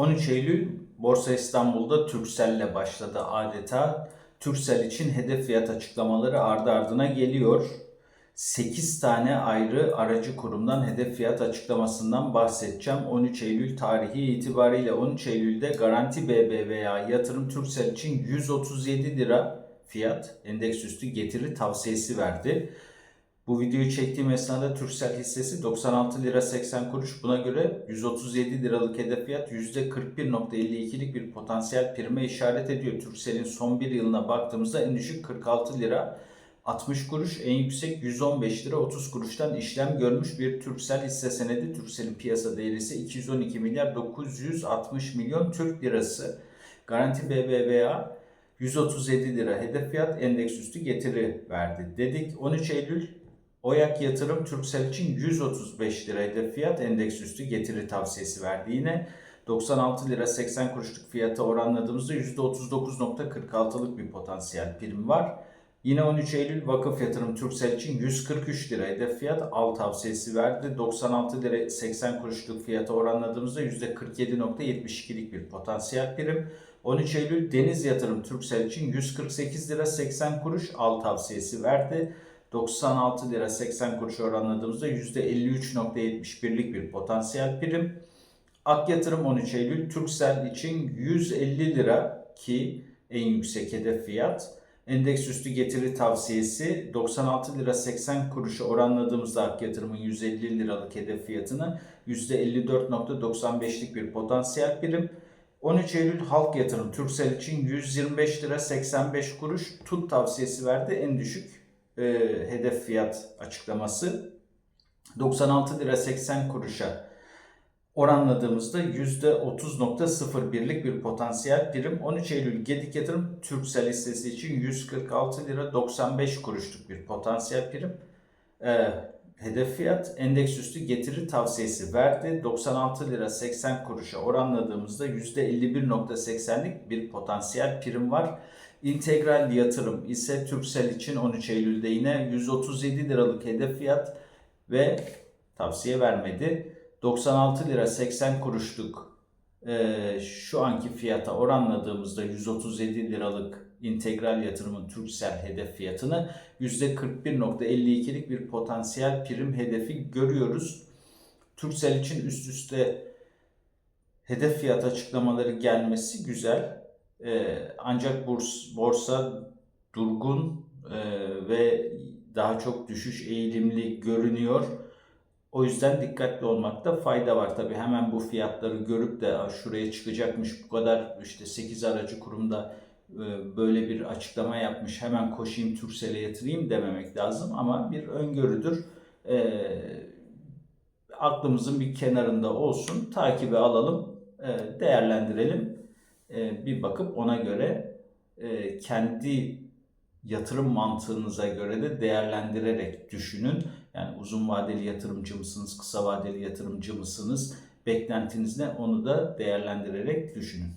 13 Eylül Borsa İstanbul'da Turkcell'le başladı adeta. Turkcell için hedef fiyat açıklamaları ardı ardına geliyor. 8 tane ayrı aracı kurumdan hedef fiyat açıklamasından bahsedeceğim. 13 Eylül tarihi itibariyle 13 Eylül'de Garanti BBVA Yatırım Turkcell için 137 lira fiyat endeks üstü getiri tavsiyesi verdi. Bu videoyu çektiğim esnada Turkcell hissesi 96 lira 80 kuruş. Buna göre 137 liralık hedef fiyat %41.52'lik bir potansiyel prime işaret ediyor. Turkcell'in son bir yılına baktığımızda en düşük 46 lira 60 kuruş, en yüksek 115 lira 30 kuruştan işlem görmüş bir Turkcell hisse senedi. Turkcell'in piyasa değeri ise 212 milyar 960 milyon Türk lirası. Garanti BBVA 137 lira hedef fiyat endeks üstü getiri verdi dedik. 13 Eylül Oyak Yatırım Turkcell için 135 lira hedef fiyat endeks üstü getiri tavsiyesi verdi. Yine 96 lira 80 kuruşluk fiyata oranladığımızda %39.46'lık bir potansiyel prim var. Yine 13 Eylül Vakıf Yatırım Turkcell için 143 lira hedef fiyat al tavsiyesi verdi. 96 lira 80 kuruşluk fiyata oranladığımızda %47.72'lik bir potansiyel prim. 13 Eylül Deniz Yatırım Turkcell için 148 lira 80 kuruş al tavsiyesi verdi. 96 lira 80 kuruş oranladığımızda %53.71'lik bir potansiyel prim. Ak Yatırım 13 Eylül Turkcell için 150 lira ki en yüksek hedef fiyat. Endeks üstü getiri tavsiyesi 96 lira 80 kuruşu oranladığımızda Ak Yatırım'ın 150 liralık hedef fiyatını %54.95'lik bir potansiyel prim. 13 Eylül Halk Yatırım Turkcell için 125 lira 85 kuruş tut tavsiyesi verdi. En düşük e, hedef fiyat açıklaması 96 lira 80 kuruşa oranladığımızda %30.01'lik bir potansiyel prim. 13 Eylül Gedik Yatırım Turkcell hissesi için 146 lira 95 kuruşluk bir potansiyel prim. E, hedef fiyat endeks üstü getiri tavsiyesi verdi. 96 lira 80 kuruşa oranladığımızda %51.80'lik bir potansiyel prim var. İntegral yatırım ise Turkcell için 13 Eylül'de yine 137 liralık hedef fiyat ve tavsiye vermedi. 96 lira 80 kuruşluk e, şu anki fiyata oranladığımızda 137 liralık integral yatırımın Turkcell hedef fiyatını %41.52'lik bir potansiyel prim hedefi görüyoruz. Turkcell için üst üste hedef fiyat açıklamaları gelmesi güzel. Ee, ancak burs, borsa durgun e, ve daha çok düşüş eğilimli görünüyor. O yüzden dikkatli olmakta fayda var. Tabi hemen bu fiyatları görüp de şuraya çıkacakmış bu kadar işte 8 aracı kurumda e, böyle bir açıklama yapmış hemen koşayım Turkcell'e yatırayım dememek lazım ama bir öngörüdür. E, aklımızın bir kenarında olsun. Takibi alalım, e, değerlendirelim. E, bir bakıp ona göre e, kendi yatırım mantığınıza göre de değerlendirerek düşünün. Yani uzun vadeli yatırımcı mısınız, kısa vadeli yatırımcı mısınız? Beklentiniz ne? Onu da değerlendirerek düşünün.